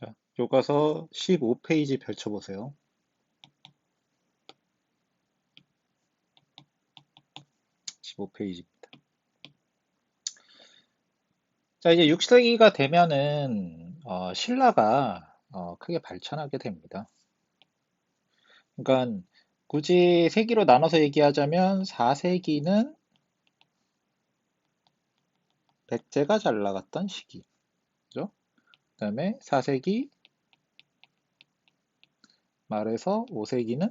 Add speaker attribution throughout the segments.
Speaker 1: 자, 교과서 15페이지 펼쳐보세요. (15페이지입니다) 자 이제 6세기가 되면은 어, 신라가 어, 크게 발전하게 됩니다. 그러니까 굳이 세기로 나눠서 얘기하자면 4세기는 백제가 잘 나갔던 시기. 다음에 4세기 말에서 5세기는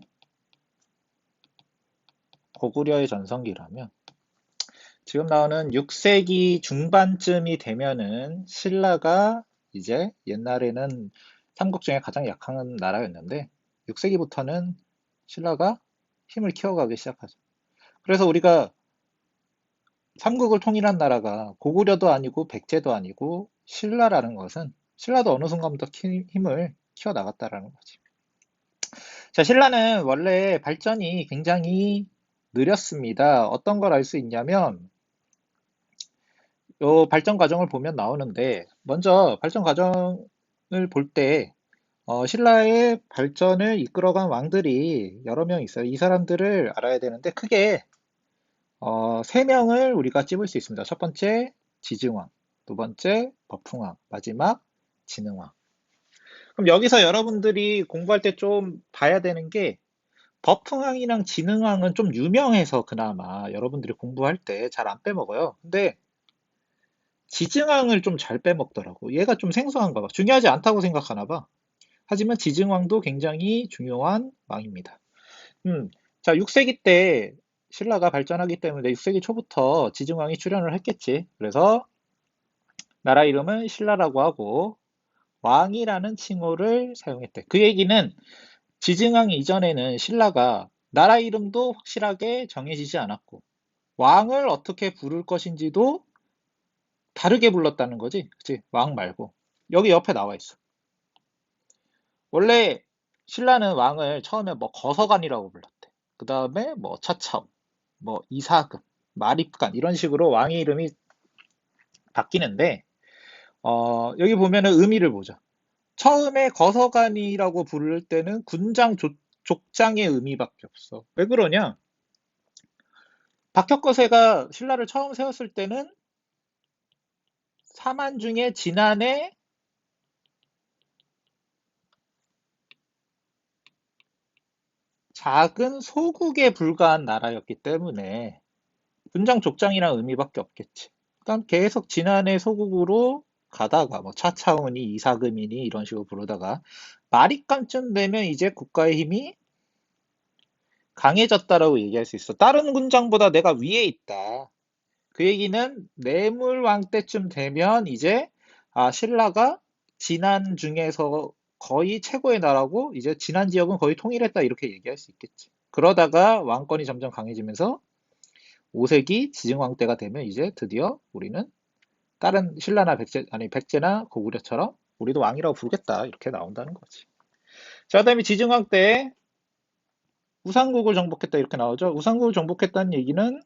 Speaker 1: 고구려의 전성기라면 지금 나오는 6세기 중반쯤이 되면은 신라가 이제 옛날에는 삼국 중에 가장 약한 나라였는데 6세기부터는 신라가 힘을 키워가기 시작하죠. 그래서 우리가 삼국을 통일한 나라가 고구려도 아니고 백제도 아니고 신라라는 것은 신라도 어느 순간부터 힘을 키워 나갔다라는 거지. 자, 신라는 원래 발전이 굉장히 느렸습니다. 어떤 걸 알 수 있냐면 요 발전 과정을 보면 나오는데 먼저 발전 과정을 볼 때 어, 신라의 발전을 이끌어간 왕들이 여러 명 있어요. 이 사람들을 알아야 되는데 크게 어, 세 명을 우리가 찝을 수 있습니다. 첫 번째 지증왕, 두 번째 버풍왕, 마지막 진흥왕. 그럼 여기서 여러분들이 공부할 때 좀 봐야 되는 게 버풍왕이랑 진흥왕은 좀 유명해서 그나마 여러분들이 공부할 때 잘 안 빼먹어요. 근데 지증왕을 좀 잘 빼먹더라고. 얘가 좀 생소한가 봐. 중요하지 않다고 생각하나 봐. 하지만 지증왕도 굉장히 중요한 왕입니다. 음, 자, 6세기 때 신라가 발전하기 때문에 6세기 초부터 지증왕이 출현을 했겠지. 그래서 나라 이름은 신라라고 하고 왕이라는 칭호를 사용했대. 그 얘기는 지증왕 이전에는 신라가 나라 이름도 확실하게 정해지지 않았고 왕을 어떻게 부를 것인지도 다르게 불렀다는 거지. 그치? 왕 말고. 여기 옆에 나와 있어. 원래 신라는 왕을 처음에 뭐 거서관이라고 불렀대. 그 다음에 뭐 차차움, 뭐 이사금, 마립간 이런 식으로 왕의 이름이 바뀌는데 어, 여기 보면은 의미를 보죠. 처음에 거서관이라고 부를 때는 군장 조, 족장의 의미밖에 없어. 왜 그러냐? 박혁거세가 신라를 처음 세웠을 때는 사만 중에 지난해 작은 소국에 불과한 나라였기 때문에 군장 족장이란 의미밖에 없겠지. 그러니까 계속 지난해 소국으로 가다가 뭐 차차원이 이사금이니 이런 식으로 부르다가 마리감쯤 되면 이제 국가의 힘이 강해졌다라고 얘기할 수 있어. 다른 군장보다 내가 위에 있다. 그 얘기는 뇌물왕 때쯤 되면 이제 아 신라가 지난 중에서 거의 최고의 나라고 이제 지난 지역은 거의 통일했다 이렇게 얘기할 수 있겠지. 그러다가 왕권이 점점 강해지면서 5세기 지증왕 때가 되면 이제 드디어 우리는 다른 신라나 백제 아니 백제나 고구려처럼 우리도 왕이라고 부르겠다 이렇게 나온다는 거지. 자, 그다음에 지증왕 때 우상국을 정복했다 이렇게 나오죠. 우상국을 정복했다는 얘기는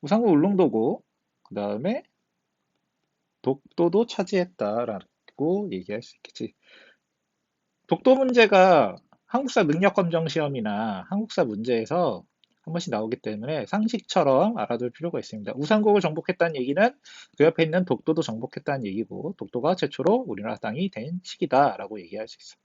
Speaker 1: 우상국 울릉도고 그 다음에 독도도 차지했다라고 얘기할 수 있겠지. 독도 문제가 한국사 능력 검정 시험이나 한국사 문제에서 한 번씩 나오기 때문에 상식처럼 알아둘 필요가 있습니다. 우상국을 정복했다는 얘기는 그 옆에 있는 독도도 정복했다는 얘기고 독도가 최초로 우리나라 땅이 된 시기다라고 얘기할 수 있어요.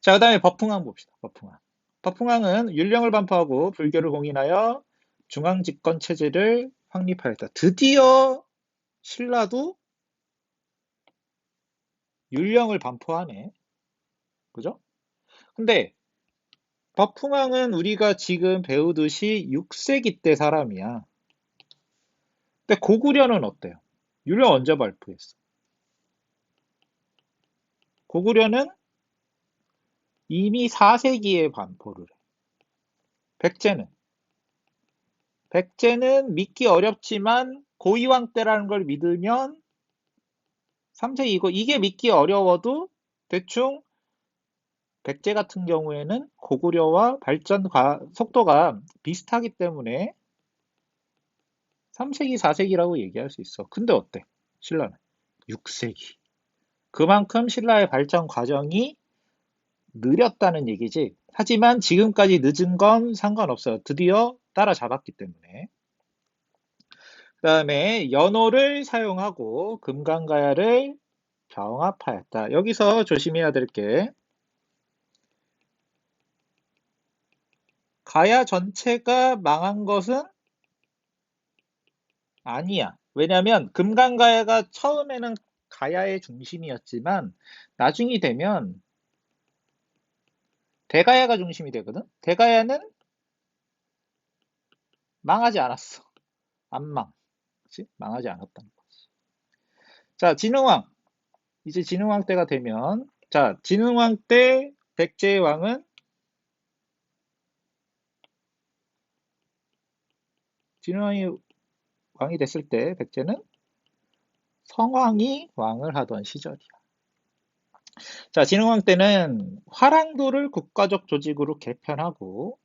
Speaker 1: 자, 그 다음에 법풍왕 봅시다. 법풍왕. 법풍왕은 율령을 반포하고 불교를 공인하여 중앙집권 체제를 확립하였다. 드디어 신라도 율령을 반포하네. 그죠? 근데 버풍왕은 우리가 지금 배우듯이 6세기 때 사람이야. 근데 고구려는 어때요? 율령 언제 발표했어? 고구려는 이미 4세기에 반포를 해. 백제는 백제는 믿기 어렵지만 고이왕 때라는 걸 믿으면 3세기고 이게 믿기 어려워도 대충 백제 같은 경우에는 고구려와 발전 속도가 비슷하기 때문에 3세기, 4세기라고 얘기할 수 있어. 근데 어때? 신라는. 6세기. 그만큼 신라의 발전 과정이 느렸다는 얘기지. 하지만 지금까지 늦은 건 상관없어요. 드디어 따라잡았기 때문에. 그 다음에 연호를 사용하고 금강가야를 병합하였다. 여기서 조심해야 될 게 가야 전체가 망한 것은 아니야. 왜냐하면 금강가야가 처음에는 가야의 중심이었지만 나중이 되면 대가야가 중심이 되거든. 대가야는 망하지 않았어. 안 망. 그치? 망하지 않았다는 거지. 자, 진흥왕. 이제 진흥왕 때가 되면 자, 진흥왕 때 백제의 왕은 진흥왕이 왕이 됐을 때 백제는 성왕이 왕을 하던 시절이야. 자, 진흥왕 때는 화랑도를 국가적 조직으로 개편하고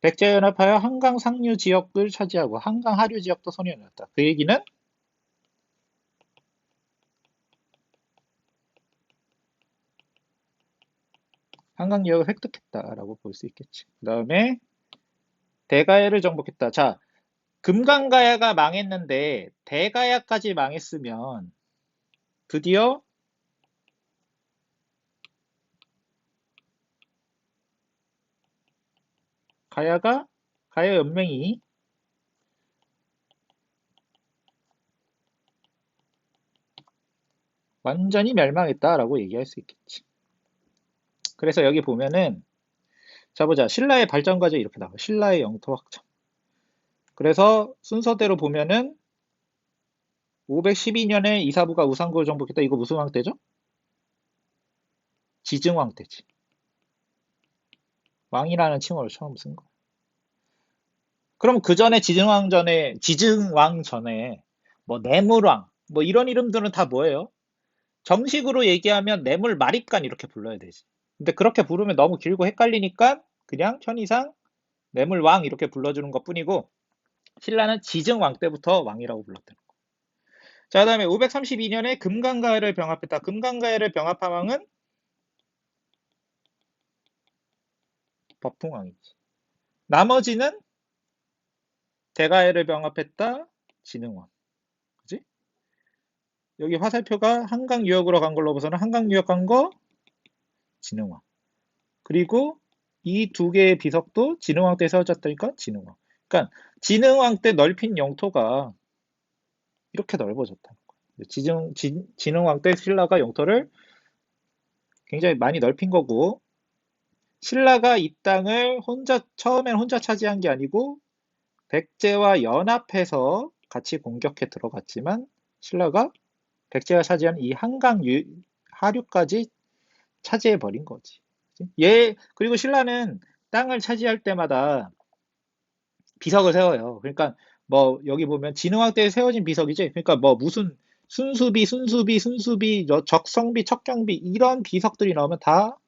Speaker 1: 백제연합하여 한강 상류 지역을 차지하고 한강 하류 지역도 선언했다. 그 얘기는 한강 지역을 획득했다라고 볼 수 있겠지. 그 다음에 대가야를 정복했다. 자, 금강가야가 망했는데 대가야까지 망했으면 드디어 가야가 가야 연맹이 완전히 멸망했다라고 얘기할 수 있겠지. 그래서 여기 보면은 자 보자 신라의 발전 과정이 이렇게 나와 신라의 영토 확장 그래서 순서대로 보면은 512년에 이사부가 우상국을 정복했다 이거 무슨 왕 때죠? 지증왕 때지 왕이라는 칭호를 처음 쓴 거야. 그럼 그 전에 지증왕 전에 지증왕 전에 뭐 뇌물왕 뭐 이런 이름들은 다 뭐예요? 정식으로 얘기하면 뇌물 마립간 이렇게 불러야 되지. 근데 그렇게 부르면 너무 길고 헷갈리니까 그냥 편의상 뇌물왕 이렇게 불러주는 것 뿐이고 신라는 지증왕 때부터 왕이라고 불렀다는 거. 자, 그 다음에 532년에 금강가야를 병합했다. 금강가야를 병합한 왕은 법풍왕이지. 나머지는 대가야를 병합했다. 진흥왕. 그지? 여기 화살표가 한강 유역으로 간 걸로 봐서는 한강 유역 간 거 진흥왕. 그리고 이 두 개의 비석도 진흥왕 때 세워졌다니까 진흥왕. 그러니까 진흥왕 때 넓힌 영토가 이렇게 넓어졌다는 거예요. 지증, 진, 진흥왕 때 신라가 영토를 굉장히 많이 넓힌 거고 신라가 이 땅을 혼자 처음엔 혼자 차지한 게 아니고 백제와 연합해서 같이 공격해 들어갔지만 신라가 백제가 차지한 이 한강 유, 하류까지 차지해 버린 거지. 예, 그리고 신라는 땅을 차지할 때마다 비석을 세워요. 그러니까 뭐 여기 보면 진흥왕 때 세워진 비석이지. 그러니까 뭐 무슨 순수비, 순수비, 순수비, 적성비, 척경비 이런 비석들이 나오면 다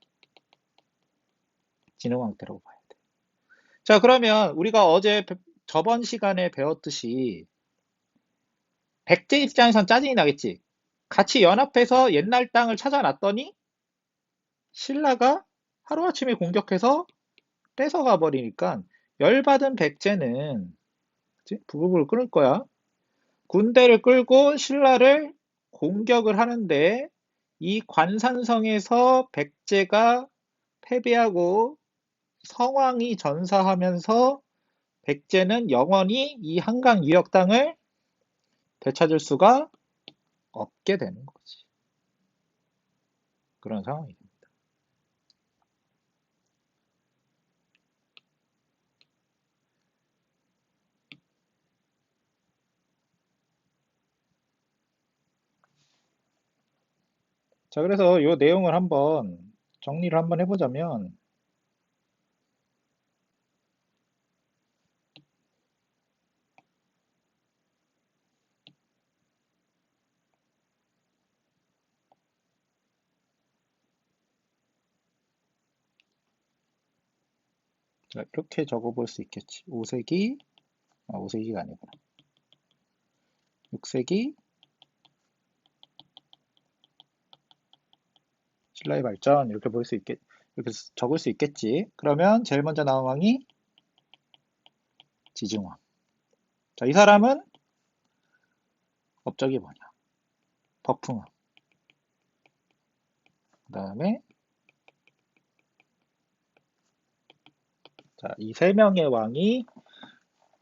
Speaker 1: 진흥왕 때라고 봐야 돼. 자, 그러면 우리가 어제 저번 시간에 배웠듯이 백제 입장에선 짜증이 나겠지. 같이 연합해서 옛날 땅을 찾아놨더니 신라가 하루아침에 공격해서 뺏어가 버리니까 열받은 백제는 부부부를 끊을 거야. 군대를 끌고 신라를 공격을 하는데 이 관산성에서 백제가 패배하고 성왕이 전사하면서 백제는 영원히 이 한강 유역 땅을 되찾을 수가 없게 되는 거지. 그런 상황이죠. 자, 그래서 이 내용을 한번 정리를 한번 해보자면, 자, 이렇게 적어볼 수 있겠지. 5세기, 아, 5세기가 아니구나. 6세기, 신라의 발전 이렇게 볼 수 있겠 이렇게 적을 수 있겠지. 그러면 제일 먼저 나온 왕이 지증왕. 자, 이 사람은 업적이 뭐냐? 버풍왕. 그 다음에 자, 이 세 명의 왕이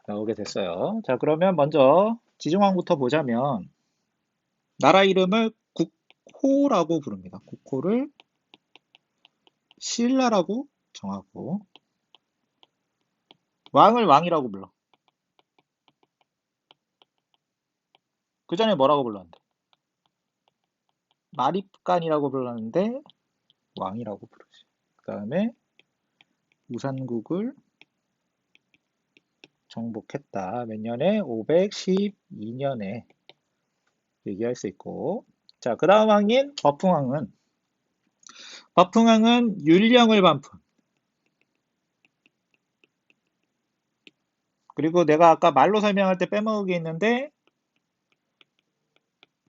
Speaker 1: 나오게 됐어요. 자, 그러면 먼저 지중왕부터 보자면 나라 이름을 국호라고 부릅니다. 국호를 신라라고 정하고 왕을 왕이라고 불러. 그 전에 뭐라고 불렀는데? 마립간이라고 불렀는데 왕이라고 부르지. 그 다음에 우산국을 정복했다. 몇 년에? 512년에 얘기할 수 있고 자, 그 다음 왕인 버풍왕은 버풍왕은 율령을 반품 그리고 내가 아까 말로 설명할 때 빼먹은 게 있는데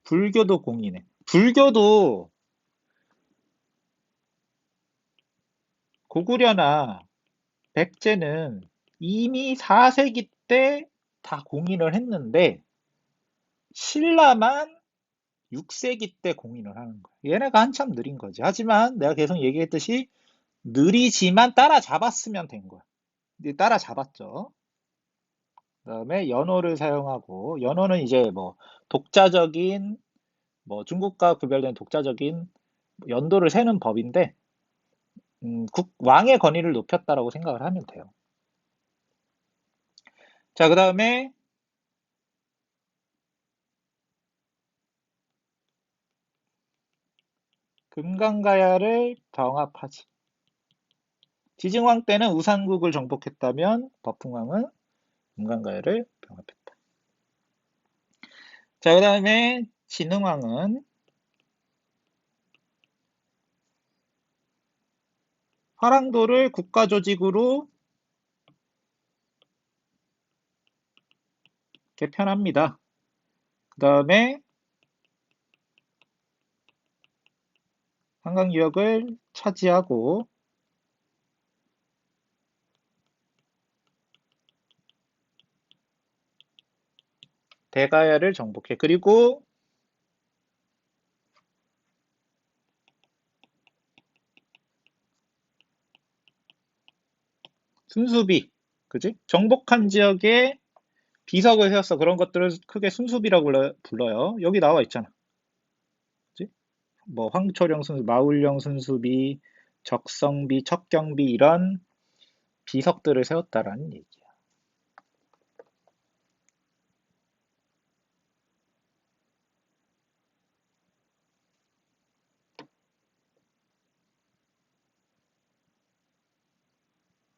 Speaker 1: 불교도 공인해. 불교도 고구려나 백제는 이미 4세기 때 다 공인을 했는데 신라만 6세기 때 공인을 하는 거야. 얘네가 한참 느린 거지. 하지만 내가 계속 얘기했듯이 느리지만 따라잡았으면 된 거야. 따라잡았죠. 그 다음에 연호를 사용하고 연호는 이제 뭐 독자적인 뭐 중국과 구별된 독자적인 연도를 세는 법인데 음, 국, 왕의 권위를 높였다라고 생각을 하면 돼요. 자, 그 다음에 금강가야를 병합하지. 지증왕 때는 우산국을 정복했다면 버풍왕은 금강가야를 병합했다. 자, 그 다음에 진흥왕은 화랑도를 국가조직으로 개편합니다. 그 다음에 한강 유역을 차지하고 대가야를 정복해. 그리고 순수비, 그지? 정복한 지역에 비석을 세웠어. 그런 것들을 크게 순수비라고 불러요. 여기 나와 있잖아. 뭐 황초령 순수, 마울령 순수비, 적성비, 척경비 이런 비석들을 세웠다라는 얘기야.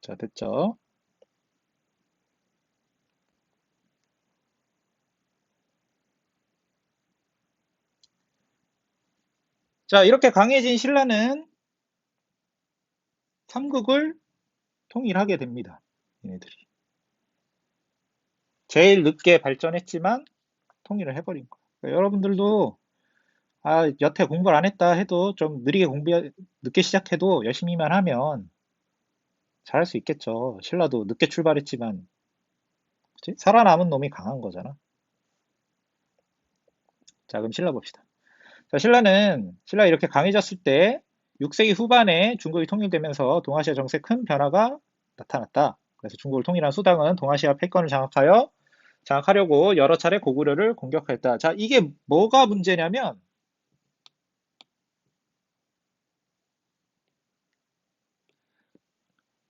Speaker 1: 자, 됐죠? 자, 이렇게 강해진 신라는 삼국을 통일하게 됩니다. 얘네들이. 제일 늦게 발전했지만 통일을 해버린 거예요. 그러니까 여러분들도 아, 여태 공부를 안 했다 해도 좀 느리게 공부, 늦게 시작해도 열심히만 하면 잘할 수 있겠죠. 신라도 늦게 출발했지만 그치? 살아남은 놈이 강한 거잖아. 자, 그럼 신라 봅시다. 자, 신라는 신라 이렇게 강해졌을 때 6세기 후반에 중국이 통일되면서 동아시아 정세에 큰 변화가 나타났다. 그래서 중국을 통일한 수당은 동아시아 패권을 장악하여 장악하려고 여러 차례 고구려를 공격했다. 자, 이게 뭐가 문제냐면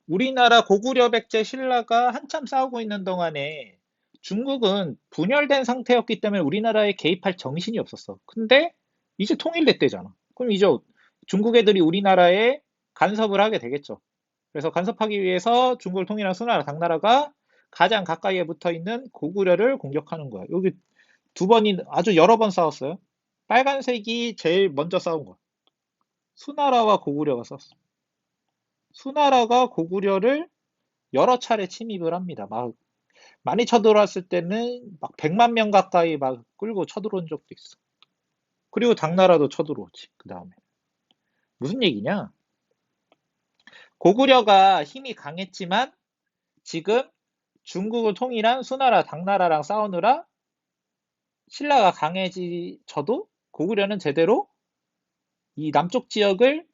Speaker 1: 우리나라 고구려 백제 신라가 한참 싸우고 있는 동안에 중국은 분열된 상태였기 때문에 우리나라에 개입할 정신이 없었어. 근데 이제 통일됐대잖아. 그럼 이제 중국 애들이 우리나라에 간섭을 하게 되겠죠. 그래서 간섭하기 위해서 중국을 통일한 수나라, 당나라가 가장 가까이에 붙어 있는 고구려를 공격하는 거야. 여기 두 번이 아주 여러 번 싸웠어요. 빨간색이 제일 먼저 싸운 거야. 수나라와 고구려가 싸웠어. 수나라가 고구려를 여러 차례 침입을 합니다. 막 많이 쳐들어왔을 때는 막 100만 명 가까이 막 끌고 쳐들어온 적도 있어. 그리고 당나라도 쳐들어오지. 그 다음에. 무슨 얘기냐? 고구려가 힘이 강했지만 지금 중국을 통일한 수나라, 당나라랑 싸우느라 신라가 강해지쳐도 고구려는 제대로 이 남쪽 지역을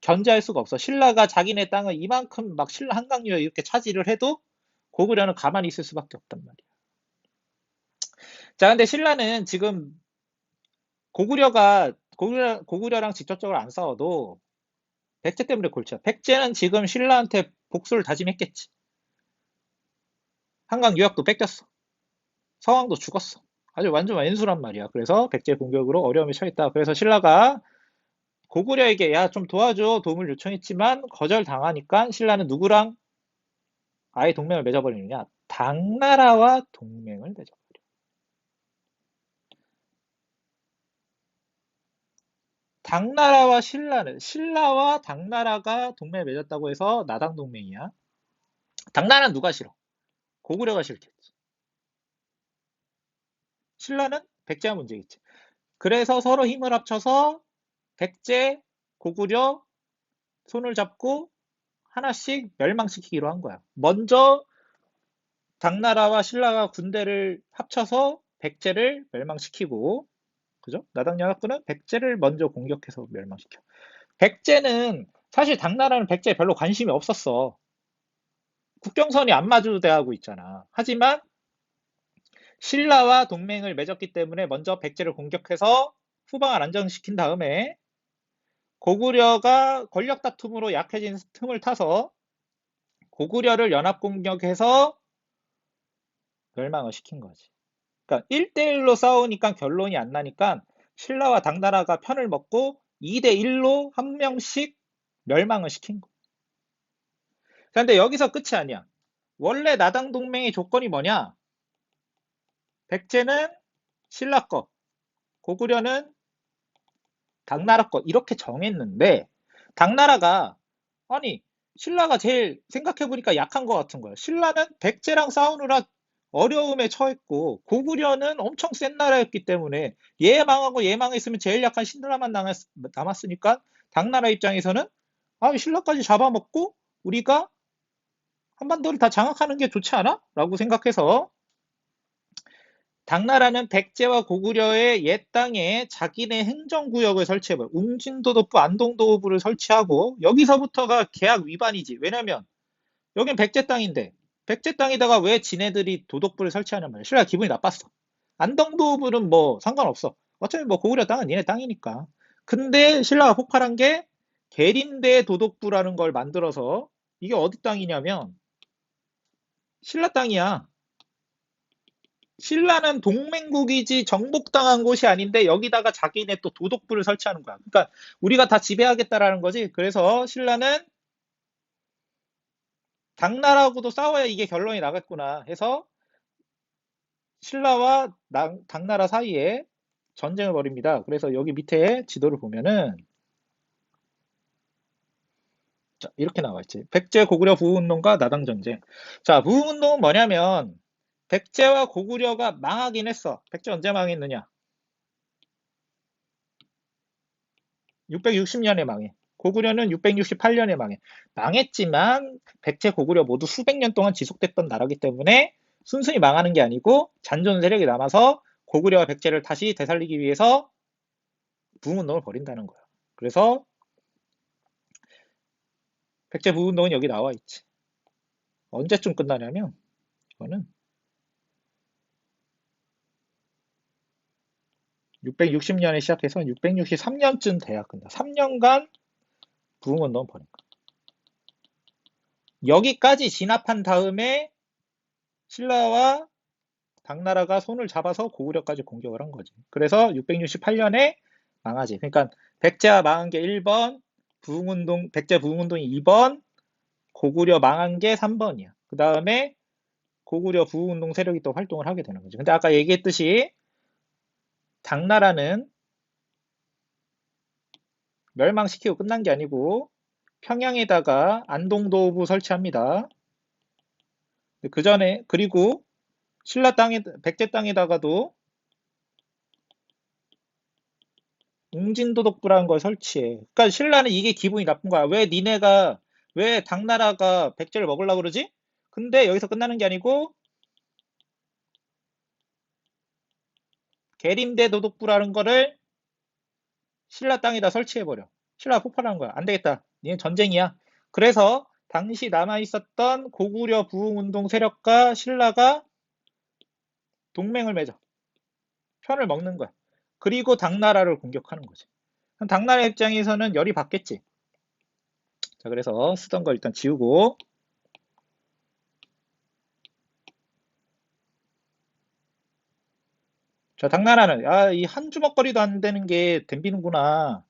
Speaker 1: 견제할 수가 없어. 신라가 자기네 땅을 이만큼 막 신라 한강유에 이렇게 차지를 해도 고구려는 가만히 있을 수밖에 없단 말이야. 자, 근데 신라는 지금 고구려가 고구려, 고구려랑 직접적으로 안 싸워도 백제 때문에 골치야. 백제는 지금 신라한테 복수를 다짐했겠지. 한강 유역도 뺏겼어. 서왕도 죽었어. 아주 완전 왼수란 말이야. 그래서 백제 공격으로 어려움에 처했다. 그래서 신라가 고구려에게 야 좀 도와줘 도움을 요청했지만 거절당하니까 신라는 누구랑 아예 동맹을 맺어버리느냐? 당나라와 동맹을 맺어버려. 당나라와 신라는 신라와 당나라가 동맹을 맺었다고 해서 나당 동맹이야. 당나라는 누가 싫어? 고구려가 싫겠지. 신라는 백제와 문제겠지. 그래서 서로 힘을 합쳐서 백제, 고구려 손을 잡고 하나씩 멸망시키기로 한 거야. 먼저 당나라와 신라가 군대를 합쳐서 백제를 멸망시키고 그죠? 나당연합군은 백제를 먼저 공격해서 멸망시켜. 백제는 사실 당나라는 백제에 별로 관심이 없었어. 국경선이 안 마주대하고 있잖아. 하지만 신라와 동맹을 맺었기 때문에 먼저 백제를 공격해서 후방을 안정시킨 다음에 고구려가 권력 다툼으로 약해진 틈을 타서 고구려를 연합 공격해서 멸망을 시킨 거지. 그러니까 1대1로 싸우니까 결론이 안 나니까 신라와 당나라가 편을 먹고 2대1로 한 명씩 멸망을 시킨 거. 그런데 여기서 끝이 아니야. 원래 나당 동맹의 조건이 뭐냐? 백제는 신라 거, 고구려는 당나라 거 이렇게 정했는데 당나라가 아니 신라가 제일 생각해보니까 약한 것 같은 거야. 신라는 백제랑 싸우느라 어려움에 처했고 고구려는 엄청 센 나라였기 때문에 얘 망하고 얘 망했으면 제일 약한 신라만 남았으니까 당나라 입장에서는 아 신라까지 잡아먹고 우리가 한반도를 다 장악하는 게 좋지 않아? 라고 생각해서 당나라는 백제와 고구려의 옛 땅에 자기네 행정구역을 설치해버려. 웅진도도부, 안동도부를 설치하고 여기서부터가 계약 위반이지. 왜냐면 여긴 백제 땅인데 백제 땅에다가 왜 지네들이 도덕부를 설치하는 말이야. 신라 기분이 나빴어. 안동도부는 뭐 상관없어. 어차피 뭐 고구려 땅은 니네 땅이니까. 근데 신라가 폭발한 게 계린대 도덕부라는 걸 만들어서 이게 어디 땅이냐면 신라 땅이야. 신라는 동맹국이지 정복당한 곳이 아닌데 여기다가 자기네 또 도덕부를 설치하는 거야. 그러니까 우리가 다 지배하겠다라는 거지. 그래서 신라는 당나라하고도 싸워야 이게 결론이 나겠구나 해서 신라와 당나라 사이에 전쟁을 벌입니다. 그래서 여기 밑에 지도를 보면은 자, 이렇게 나와 있지. 백제 고구려 부흥운동과 나당 전쟁. 자, 부흥운동은 뭐냐면 백제와 고구려가 망하긴 했어. 백제 언제 망했느냐? 660년에 망해. 고구려는 668년에 망해. 망했지만 백제 고구려 모두 수백 년 동안 지속됐던 나라기 때문에 순순히 망하는 게 아니고 잔존 세력이 남아서 고구려와 백제를 다시 되살리기 위해서 부흥운동을 벌인다는 거야. 그래서 백제 부흥운동은 여기 나와 있지. 언제쯤 끝나냐면 이거는 660년에 시작해서 663년쯤 돼야 끝나. 3년간 부흥운동 벌인 거. 여기까지 진압한 다음에 신라와 당나라가 손을 잡아서 고구려까지 공격을 한 거지. 그래서 668년에 망하지. 그러니까 백제가 망한 게 1번, 부흥운동, 백제 부흥운동이 2번, 고구려 망한 게 3번이야. 그 다음에 고구려 부흥운동 세력이 또 활동을 하게 되는 거지. 근데 아까 얘기했듯이 당나라는 멸망시키고 끝난 게 아니고 평양에다가 안동도부 설치합니다. 그 전에 그리고 신라 땅에 백제 땅에다가도 웅진도독부라는 걸 설치해. 그러니까 신라는 이게 기분이 나쁜 거야. 왜 니네가 왜 당나라가 백제를 먹으려고 그러지? 근데 여기서 끝나는 게 아니고 계림대 도독부라는 거를 신라 땅에다 설치해버려. 신라가 폭발한 거야. 안 되겠다. 니네 전쟁이야. 그래서 당시 남아있었던 고구려 부흥운동 세력과 신라가 동맹을 맺어. 편을 먹는 거야. 그리고 당나라를 공격하는 거지. 당나라 입장에서는 열이 받겠지. 자, 그래서 쓰던 거 일단 지우고 자, 당나라는 아, 이 한 주먹거리도 안 되는 게 덤비는구나.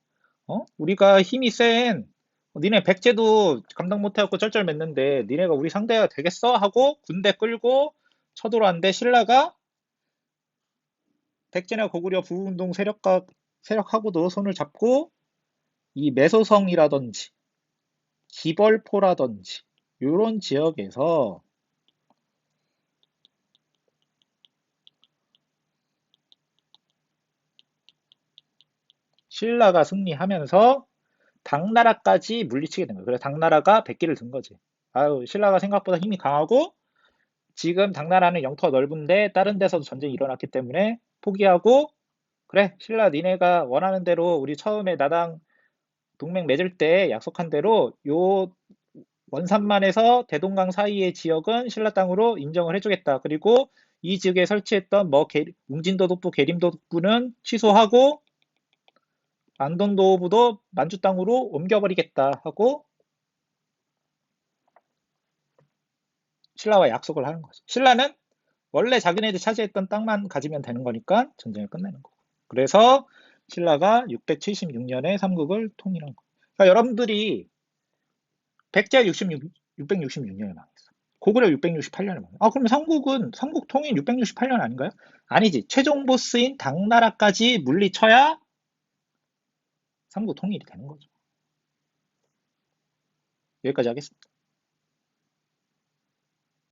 Speaker 1: 어? 우리가 힘이 센 니네 백제도 감당 못해갖고 쩔쩔 맸는데 니네가 우리 상대가 되겠어? 하고 군대 끌고 쳐들어왔는데 신라가 백제나 고구려 부운동 세력과 세력하고도 손을 잡고 이 매소성이라든지 기벌포라든지 이런 지역에서 신라가 승리하면서 당나라까지 물리치게 된 거예요. 그래서 당나라가 백기를 든 거지. 아유, 신라가 생각보다 힘이 강하고 지금 당나라는 영토가 넓은데 다른 데서도 전쟁이 일어났기 때문에 포기하고 그래 신라 니네가 원하는 대로 우리 처음에 나당 동맹 맺을 때 약속한 대로 요 원산만에서 대동강 사이의 지역은 신라 땅으로 인정을 해주겠다. 그리고 이 지역에 설치했던 뭐 계, 웅진도독부, 계림도독부는 취소하고 안동도부도 만주 땅으로 옮겨버리겠다 하고 신라와 약속을 하는 거죠. 신라는 원래 자기네들이 차지했던 땅만 가지면 되는 거니까 전쟁을 끝내는 거고. 그래서 신라가 676년에 삼국을 통일한 거. 그러니까 여러분들이 백제 66, 666년에 망했어. 고구려 668년에 망했어. 아, 그러면 삼국은 삼국 통일 668년 아닌가요? 아니지. 최종 보스인 당나라까지 물리쳐야 삼국 통일이 되는 거죠. 여기까지 하겠습니다.